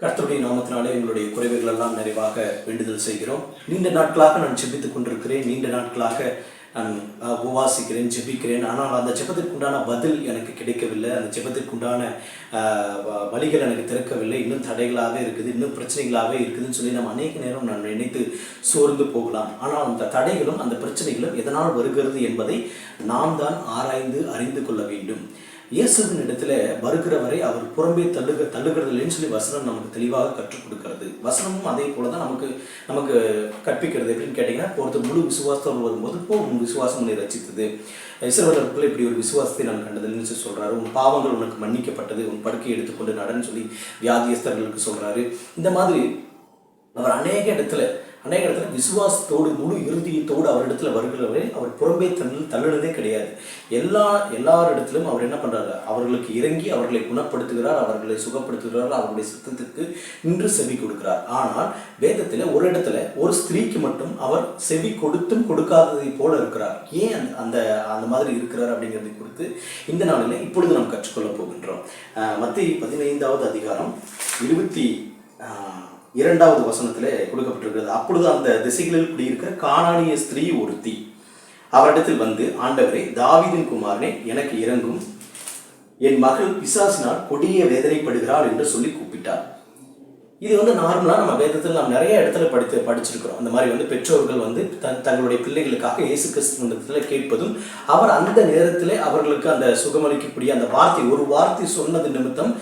கர்த்தருடைய நாமத்தினாலே எங்களுடைய குறைவுகள் எல்லாம் நிறைவாக வேண்டுதல் செய்கிறோம். நீண்ட நாட்களாக நான் ஜெபித்துக் கொண்டிருக்கிறேன். நீண்ட நாட்களாக நான் உபவாசிக்கிறேன் ஜெபிக்கிறேன். ஆனால் அந்த ஜெபத்திற்குண்டான பதில் எனக்கு கிடைக்கவில்லை. அந்த ஜெபத்திற்குண்டான வ- வழிகள் எனக்கு திறக்கவில்லை. இன்னும் தடைகளாக இருக்குது. இன்னும் பிரச்சனைகளாகவே இருக்குதுன்னு சொல்லி நம்ம அநேக நேரம் நான் நினைத்து சோர்ந்து போகலாம். ஆனால் அந்த தடைகளும் அந்த பிரச்சனைகளும் எதனால் வருகிறது என்பதை நாம் தான் ஆராய்ந்து அறிந்து கொள்ள வேண்டும். இயேசுவின் இடத்துல வருகிறவரை அவர் புறம்பே தள்ளுக தள்ளுகிறதில்லைன்னு சொல்லி வசனம் நமக்கு தெளிவாக கற்றுக் கொடுக்கிறது. வசனமும் அதே போல தான் நமக்கு நமக்கு கற்பிக்கிறது எப்படின்னு கேட்டிங்கன்னா ஒருத்தர் முழு விசுவாசத்தோடு வரும்போது போ உன் விசுவாசம் உன்னை ரசித்தது இஸ்ரவேலருக்குள்ள இப்படி ஒரு விசுவாசத்தை நான் கண்டதுன்னு சொல்லி சொல்றாரு. உன் பாவங்கள் உனக்கு மன்னிக்கப்பட்டது. உன் படுக்கை எடுத்துக்கொண்டு நடன்னு சொல்லி வியாதியஸ்தர்களுக்கு சொல்றாரு. இந்த மாதிரி அவர் அநேக இடத்துல அநேக இடத்துல விசுவாசத்தோடு முழு இறுதியத்தோடு அவரிடத்துல வருகிறவரை அவர் புறம்பே தள்ளு தள்ளுனதே கிடையாது. எல்லா எல்லாரிடத்திலும் அவர் என்ன பண்ணுறாரு அவர்களுக்கு இறங்கி அவர்களை குணப்படுத்துகிறார் அவர்களை சுகப்படுத்துகிறார் அவருடைய சித்தத்துக்கு நின்று செவி கொடுக்கிறார். ஆனால் வேதத்தில் ஒரு இடத்துல ஒரு ஸ்திரீக்கு மட்டும் அவர் செவி கொடுத்தும் கொடுக்காததை போல இருக்கிறார். ஏன் அந்த- அந்த அந்த மாதிரி இருக்கிறார் அப்படிங்கிறதை குறித்து இந்த நாளில் இப்பொழுது நாம் கற்றுக்கொள்ள போகின்றோம். மத்திய பதினைந்தாவது அதிகாரம் இருபத்தி இரண்டாவது வசனத்தில் கொடுக்கப்பட்டிருக்கிறது. அப்பொழுது அந்த திசைகளில் குடியிருக்க காணானிய ஸ்திரீ ஒருத்தி அவரிடத்தில் வந்து ஆண்டவரே தாவிதின் குமாரனே எனக்கு இறங்கும் என் மகள் பிசாசினால் கொடிய வேதனைப்படுகிறாள் என்று சொல்லி கூப்பிட்டார். இது வந்து நார்மலாக நம்ம வேதத்தில் நாம் நிறைய இடத்துல படித்து படிச்சிருக்கிறோம். அந்த மாதிரி வந்து பெற்றோர்கள் வந்து தன் தங்களுடைய பிள்ளைகளுக்காக இயேசு கிறிஸ்துவத்தில் கேட்பதும் அவர் அந்த நேரத்தில் அவர்களுக்கு அந்த சுகமளிக்கக்கூடிய அந்த வார்த்தை ஒரு வார்த்தை சொன்னது நிமித்தம்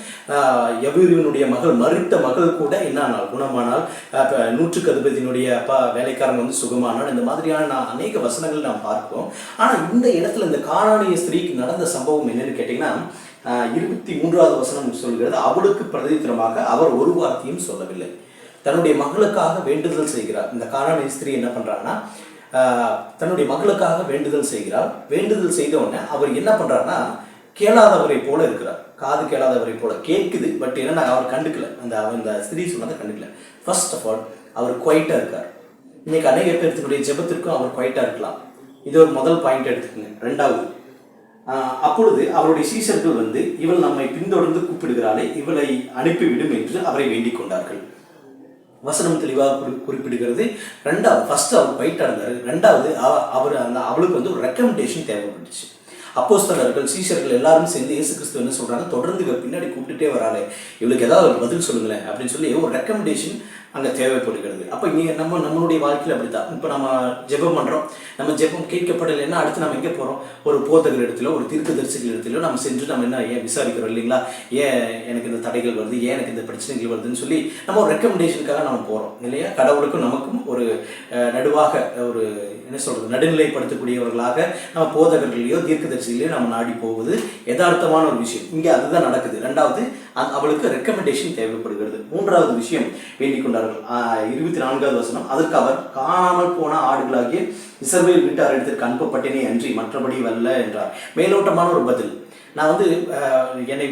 எவ்வளவினுடைய மகள் மறுத்த மகள் கூட என்ன குணமானால் ஆஹ் நூற்றுக்கு அதிபதியினுடைய அப்பா வேலைக்காரன் வந்து சுகமானால் இந்த மாதிரியான நான் அநேக வசனங்கள் நாம் பார்ப்போம். ஆனால் இந்த இடத்துல இந்த காணானிய ஸ்திரீக்கு நடந்த சம்பவம் என்னன்னு கேட்டிங்கன்னா இருபத்தி மூன்றாவது வசனம் சொல்கிறது அவளுக்கு பிரதித்திரமாக அவர் ஒரு வார்த்தையும் சொல்லவில்லை. தன்னுடைய மகளுக்காக வேண்டுதல் செய்கிறார். இந்த காரண ஸ்திரீ என்ன பண்றாங்கன்னா தன்னுடைய மகளுக்காக வேண்டுதல் செய்கிறார் வேண்டுதல் செய்த உடனே அவர் என்ன பண்ணுறாருன்னா கேளாதவரை போல இருக்கிறார். காது கேளாதவரை போல கேட்குது பட் என்னன்னா அவர் கண்டுக்கல. அந்த அவர் இந்த ஸ்திரீ சொன்னதை கண்டுக்கல. ஃபர்ஸ்ட் ஆஃப் ஆல் அவர் குவைட்டாக இருக்கார். இன்னைக்கு அநேக பேர்த்தினுடைய ஜெபத்திற்கும் அவர் குவைட்டாக இருக்கலாம். இது ஒரு முதல் பாயிண்ட் எடுத்துக்கோங்க. ரெண்டாவது அப்பொழுது அவருடைய சீசர்கள் வந்து இவள் நம்மை பின்தொடர்ந்து கூப்பிடுகிறாளே இவளை அனுப்பிவிடும் என்று அவரை வேண்டிக் கொண்டார்கள். வசனம் தெளிவாக குறி- குறிப்பிடுகிறது. ரெண்டாவது ஃபர்ஸ்ட் அவர் பைட்டா ரெண்டாவது அவ- அவர் அந்த அவளுக்கு வந்து ஒரு ரெக்கமெண்டேஷன் தேவைப்பட்டுச்சு. அப்போஸ்தலர்கள் சீஷர்கள் எல்லாரும் சேர்ந்து இயேசு கிறிஸ்து என்ன சொல்கிறாங்க தொடர்ந்து இவர் பின்னாடி கூப்பிட்டுட்டே வராளே இவளுக்கு ஏதாவது ஒரு பதில் சொல்லுங்களேன் அப்படின்னு சொல்லி ஒரு ரெக்கமெண்டேஷன் அங்கே தேவைப்படுகிறது. அப்போ நீங்கள் நம்ம நம்மளுடைய வாழ்க்கையில் அப்படி தான் இப்போ நம்ம ஜெபம் பண்ணுறோம் நம்ம ஜெபம் கேட்கப்படலைன்னா அடுத்து நம்ம எங்கே போகிறோம் ஒரு போதகர் இடத்துல ஒரு தீர்க்க தரிசிகள் இடத்துல நம்ம சென்று நம்ம என்ன ஏன் விசாரிக்கிறோம் இல்லைங்களா? ஏன் எனக்கு இந்த தடைகள் வருது? ஏன் எனக்கு இந்த பிரச்சனைகள் வருதுன்னு சொல்லி நம்ம ஒரு ரெக்கமெண்டேஷனுக்காக நம்ம போகிறோம் இல்லையா? கடவுளுக்கும் நமக்கும் ஒரு நடுவாக ஒரு என்ன சொல்கிறது நடுநிலைப்படுத்தக்கூடியவர்களாக நம்ம போதகர்களையோ தீர்க்கதரிசிகளையோ நம்ம நாடி போவது யதார்த்தமான ஒரு விஷயம். இங்கே அதுதான் நடக்குது. ரெண்டாவது அவளுக்கு ரெக்கமெண்டேஷன் தேவைப்படுகிறது. மூன்றாவது விஷயம் வேண்டிக் கொண்டார்கள். இருபத்தி நான்காவது வசனம் அதற்கு அவர் காணாமல் போன ஆடுகளாகிய இஸ்ரவேல் வீட்டார் இடத்திற்கு அனுப்பப்பட்டேனே அன்றி மற்றபடி வல்ல என்றார். மேலோட்டமான ஒரு பதில். நான் வந்து என்னை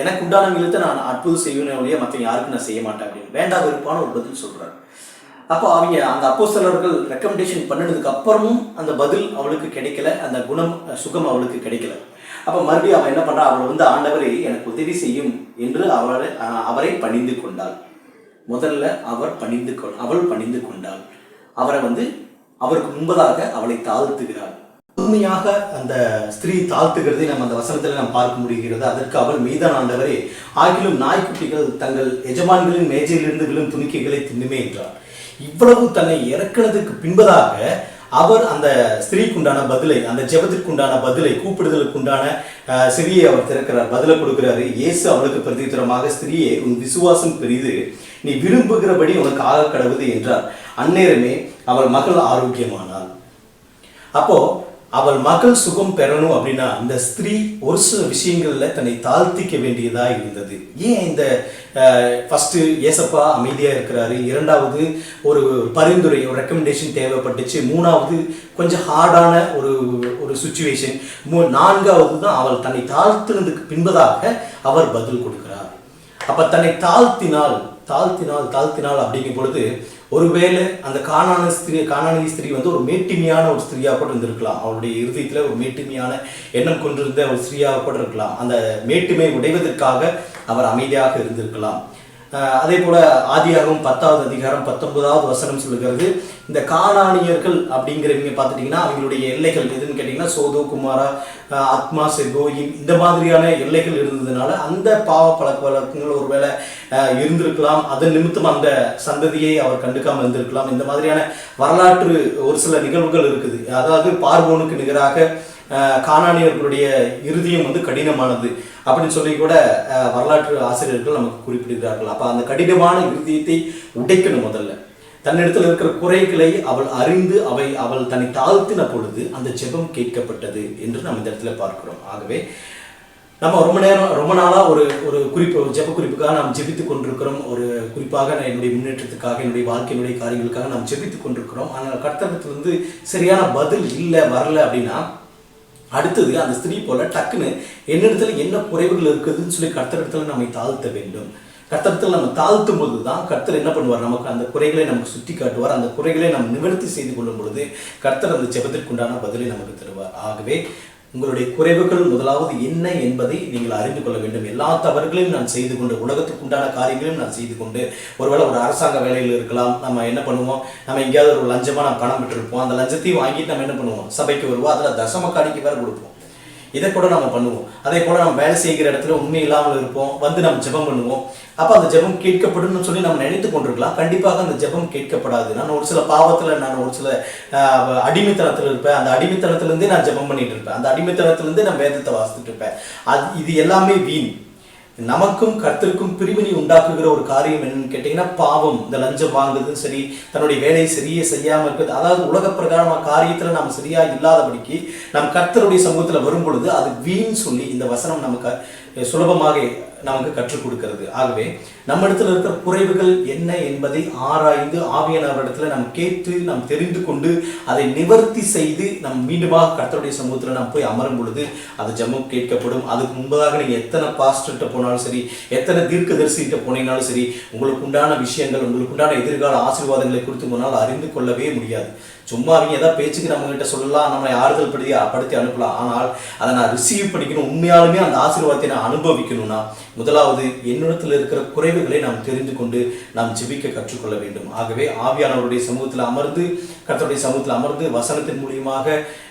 எனக்கு உண்டான விதத்தை நான் அற்புதம் செய்வேனே ஒழிய மற்ற யாருக்கும் நான் செய்ய மாட்டேன் அப்படின்னு. வேண்டாம் விருப்பான ஒரு பதில் சொல்றார். அப்போ அவங்க அந்த அப்போஸ்தலர்கள் ரெக்கமெண்டேஷன் பண்ணினதுக்கு அப்புறமும் அந்த பதில் அவளுக்கு கிடைக்கல அந்த குணம் சுகம் அவளுக்கு கிடைக்கல. அப்போ மறுபடியும் அவன் என்ன பண்ணுறா அவள் வந்து ஆண்டவரை எனக்கு உதவி செய்யும் என்று அவளை அவரை பணிந்து கொண்டாள். முதல்ல அவர் பணிந்து கொள் அவள் பணிந்து கொண்டாள். அவரை வந்து அவருக்கு முன்பதாக அவளை தாழ்த்துகிறாள். உண்மையாக அந்த ஸ்திரீ தாழ்த்துகிறதை நம்ம அந்த வசனத்தில் நாம் பார்க்க முடிகிறது. அதற்கு அவள் மீதான ஆண்டவரே ஆகிலும் நாய்க்குட்டிகள் தங்கள் எஜமான்களின் மேஜையிலிருந்து விழும் துணிக்கைகளை தின்னுமே என்றார். இவ்வளவு தன்னை இறக்குனதுக்கு பின்பதாக அவர் அந்த ஸ்திரீக்குண்டான பதிலை அந்த ஜெபத்திற்குண்டான பதிலை கூப்பிடுதலுக்குண்டான அஹ், அவர் திறக்கிறார். பதிலை கொடுக்கிறாரு இயேசு அவளுக்கு பிரதித்திரமாக ஸ்திரீயே உன் விசுவாசம் பெரிது. நீ விரும்புகிறபடி உனக்கு ஆக கடவுது என்றார். அந்நேரமே அவள் மகள் ஆரோக்கியமானாள். அப்போ அவள் மகள் சுகம் பெறணும் அப்படின்னா அந்த ஸ்திரீ ஒரு சில விஷயங்களில் தன்னை தாழ்த்திக்க வேண்டியதாக இருந்தது. ஏன் இந்த ஃபஸ்ட்டு ஏசப்பா அமைதியாக இருக்கிறாரு. இரண்டாவது ஒரு பரிந்துரை ஒரு ரெக்கமெண்டேஷன் தேவைப்பட்டுச்சு. மூணாவது கொஞ்சம் ஹார்டான ஒரு ஒரு சுச்சுவேஷன் மூ நான்காவது தான் அவள் தன்னை தாழ்த்தினதுக்கு பின்பதாக அவர் பதில் கொடுக்கிறார். அப்போ தன்னை தாழ்த்தினால் தாழ்த்தினால் தாழ்த்தினால் அப்படிங்கும் பொழுது ஒருவேளை அந்த காணான ஸ்திரீ காணானிய ஸ்திரீ வந்து ஒரு மேட்டிமையான ஒரு ஸ்திரீயாக கூட இருந்திருக்கலாம். அவளுடைய இருதயத்தில் ஒரு மேட்டுமையான எண்ணம் கொண்டிருந்த ஒரு ஸ்திரீயாக கூட இருக்கலாம். அந்த மேட்டுமை உடைவதற்காக அவர் அமைதியாக இருந்திருக்கலாம். அதே போல ஆதியாகவும் பத்தாவது அதிகாரம் பத்தொன்பதாவது வசனம் சொல்லுகிறது. இந்த காணானியர்கள் அப்படிங்கிறவங்க பார்த்துட்டிங்கன்னா அவங்களுடைய எல்லைகள் எதுன்னு கேட்டிங்கன்னா சோதோ குமாரா ஆத்மா செகோயிம் இந்த மாதிரியான எல்லைகள் இருந்ததுனால அந்த பாவ பழக்க வழக்கங்கள் ஒருவேளை இருந்திருக்கலாம். அதன் நிமித்தம் அந்த சந்ததியை அவர் கண்டுக்காமல் இருந்திருக்கலாம். இந்த மாதிரியான வரலாற்று ஒரு சில நிகழ்வுகள் இருக்குது. அதாவது பார்வோனுக்கு நிகராக அஹ் இறுதியம் இருதயம் வந்து கடினமானது அப்படின்னு சொல்லி கூட வரலாற்று ஆசிரியர்கள் நமக்கு குறிப்பிடுகிறார்கள். அப்போ அந்த கடினமான இருதயத்தை உடைக்கணும் முதல்ல. தன்னிடத்தில் இருக்கிற குறைகளை அவள் அறிந்து அவை அவள் தன்னை தாழ்த்தின பொழுது அந்த ஜெபம் கேட்கப்பட்டது என்று நம்ம இந்த இடத்துல பார்க்கிறோம். ஆகவே நம்ம ரொம்ப நேரம் ரொம்ப நாளாக ஒரு ஒரு குறிப்பு ஜெப குறிப்புக்காக நாம் ஜெபித்து கொண்டிருக்கிறோம். ஒரு குறிப்பாக நான் என்னுடைய முன்னேற்றத்துக்காக என்னுடைய வாழ்க்கையினுடைய காரியங்களுக்காக நாம் ஜெபித்து கொண்டிருக்கிறோம். ஆனால் கர்த்தகத்துலேருந்து சரியான பதில் இல்லை வரல அப்படின்னா அடுத்தது அந்த ஸ்திரீ போல டக்குன்னு என்னிடத்துல என்ன குறைவுகள் இருக்குதுன்னு சொல்லி கர்த்தரிடத்துல நம்மை தாழ்த்த வேண்டும். கர்த்தரத்தில் நம்ம தாழ்த்தும் பொழுது தான் கர்த்தர் என்ன பண்ணுவார்? நமக்கு அந்த குறைகளை நமக்கு சுட்டி காட்டுவார். அந்த குறைகளை நாம் நிவர்த்தி செய்து கொள்ளும் பொழுது கர்த்தர் அந்த ஜெபத்திற்குண்டான பதிலை நமக்கு தருவார். ஆகவே உங்களுடைய குறைவுகள் முதலாவது என்ன என்பதை நீங்கள் அறிந்து கொள்ள வேண்டும். எல்லா தவறுகளையும் நான் செய்து கொண்டு உலகத்துக்குண்டான காரியங்களையும் நான் செய்து கொண்டு ஒருவேளை ஒரு அரசாங்க வேலையில் இருக்கலாம் நம்ம என்ன பண்ணுவோம்? நம்ம எங்கேயாவது ஒரு லஞ்சமாக நம்ம பணம் பெற்றிருப்போம் அந்த லஞ்சத்தையும் வாங்கிட்டு நம்ம என்ன பண்ணுவோம்? சபைக்கு வருவோம். அதில் தசம காணிக்கு வேறு கொடுப்போம். இதை கூட நம்ம பண்ணுவோம். அதே போல நம்ம வேலை செய்கிற இடத்துல உண்மை இல்லாமல் இருப்போம். வந்து நம்ம ஜெபம் பண்ணுவோம். அப்போ அந்த ஜெபம் கேட்கப்படும்னு சொல்லி நம்ம நினைத்து கொண்டிருக்கலாம். கண்டிப்பாக அந்த ஜெபம் கேட்கப்படாது. நான் ஒரு சில பாவத்தில் நான் ஒரு சில அடிமைத்தனத்தில் இருப்பேன். அந்த அடிமைத்தனத்திலிருந்தே நான் ஜெபம் பண்ணிட்டு இருப்பேன். அந்த அடிமைத்தனத்திலிருந்தே நான் வேதத்தை வாசித்துட்டு இருப்பேன். அது இது எல்லாமே வீண். நமக்கும் கர்த்தருக்கும் பிரிவினை உண்டாக்குகிற ஒரு காரியம் என்னன்னு கேட்டிங்கன்னா பாவம். இந்த லஞ்சம் வாங்குறதும் சரி தன்னுடைய வேலையை சரியே செய்யாமல் இருக்கிறது. அதாவது உலக பிரகாரமாக காரியத்தில் நாம் சரியாக இல்லாதபடிக்கு நம் கர்த்தருடைய சமூகத்தில் வரும் பொழுது அது வீண் சொல்லி இந்த வசனம் நமக்கு சுலபமாக நமக்கு கற்றுக் கொடுக்கிறது. ஆகவே நம்ம இடத்துல இருக்கிற குறைவுகள் என்ன என்பதை ஆராய்ந்து ஆவியானவரிடத்துல நாம் கேட்டு நாம் தெரிந்து கொண்டு அதை நிவர்த்தி செய்து நம் மீண்டுமாக கர்த்தருடைய சமூகத்தில் நாம் போய் அமரும் பொழுது அது ஜெபம் கேட்கப்படும். அதுக்கு முன்பதாக நீங்கள் எத்தனை பாஸ்டர்கிட்ட போனாலும் சரி எத்தனை தீர்க்கதரிசிகிட்ட போனீங்கனாலும் சரி உங்களுக்கு உண்டான விஷயங்கள் உங்களுக்கு உண்டான எதிர்கால ஆசீர்வாதங்களை குறித்து போனால் அறிந்து கொள்ளவே முடியாது. சும்மா அவங்க ஏதாவது பேச்சுக்கு நம்ம கிட்ட சொல்லலாம் நம்மளை ஆறுதல் படுத்தி படுத்தி அனுப்பலாம். ஆனால் அதை நான் ரிசீவ் பண்ணிக்கணும். உண்மையாலுமே அந்த ஆசீர்வாதத்தை நான் அனுபவிக்கணும்னா முதலாவது என்னிடத்தில் இருக்கிற குறைவுகளை நாம் தெரிந்து கொண்டு நாம் ஜிபிக்க கற்றுக்கொள்ள வேண்டும். ஆகவே ஆவியானவருடைய சமூகத்தில் அமர்ந்து கத்தருடைய சமூகத்தில் அமர்ந்து வசனத்தின் மூலியமாக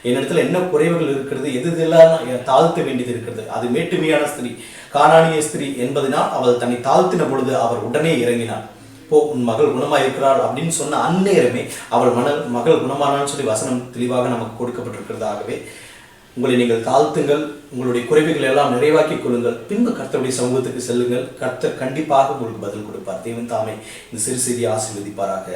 என்னிடத்துல என்ன குறைவுகள் இருக்கிறது எது இதெல்லாம் தாழ்த்த வேண்டியது இருக்கிறது அது மேட்டுமையான ஸ்திரீ காணானிய ஸ்திரீ என்பதனால் அவள் தன்னை தாழ்த்தின பொழுது அவர் உடனே இறங்கினார். போ உன் மகள் குணமாக இருக்கிறாள் அப்படின்னு சொன்ன அந்நேரமே அவள் மன மகள் குணமானான்னு சொல்லி வசனம் தெளிவாக நமக்கு கொடுக்கப்பட்டிருக்கிறதாகவே உங்களை நீங்கள் தாழ்த்துங்கள் உங்களுடைய குறைவுகளை எல்லாம் நிறைவாக்கிக் கொள்ளுங்கள். பின்பு கர்த்தருடைய சமூகத்துக்கு செல்லுங்கள். கர்த்தர் கண்டிப்பாக உங்களுக்கு பதில் கொடுப்பார். தேவன் தாமே இந்த சிறு சிறிய ஆசீர்வதிப்பாராக.